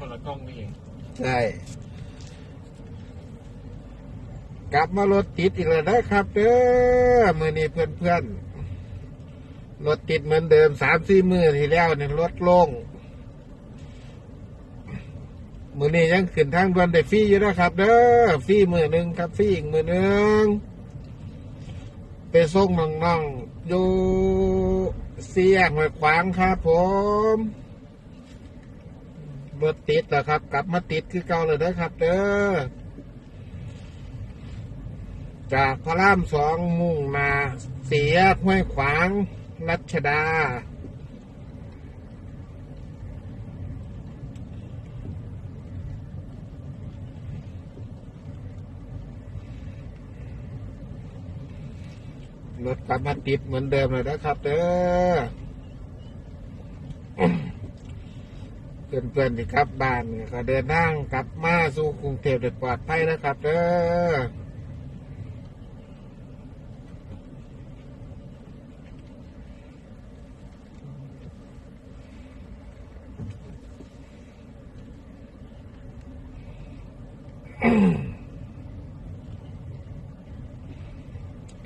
คนละกล้องนี่เองใช่กลับมารถติดอีกแล้วนะครับเด้อมือนี้เพื่อนเพื่อนๆรถติดเหมือนเดิมสามสี่มือที่แล้วเนี่ยรถโล่งมือนี้ยังขึ้นทางด่วนได้ฟรีอยู่นะครับ เด้อฟรีมือหนึ่งครับฟรีอีกมือหนึ่งไปส่งน้องๆอยู่เสียงห้วยขวางครับผม รถติดแล้วครับ กลับมาติดคือเก่าเลยนะครับ เด้อจากพระรามสองมุ่งมาเสียห้วยขวางรัชดา รถกลับมาติดเหมือนเดิมเลยนะครับ เด้อ เพื่อนๆที่กลับบ้านเนี่ยก็เดินทางกลับมาสู่กรุงเทพโดยปลอดภัยนะครับเด้อ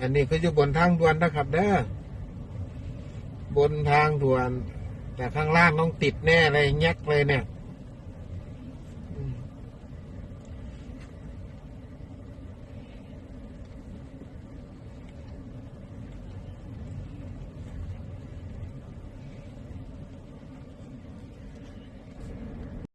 อันนี้ก็อยู่บนทางด่วนนะครับเด้อบนทางด่วน แต่ข้างล่างต้องติดแน่เลยแยกเลยเนี่ย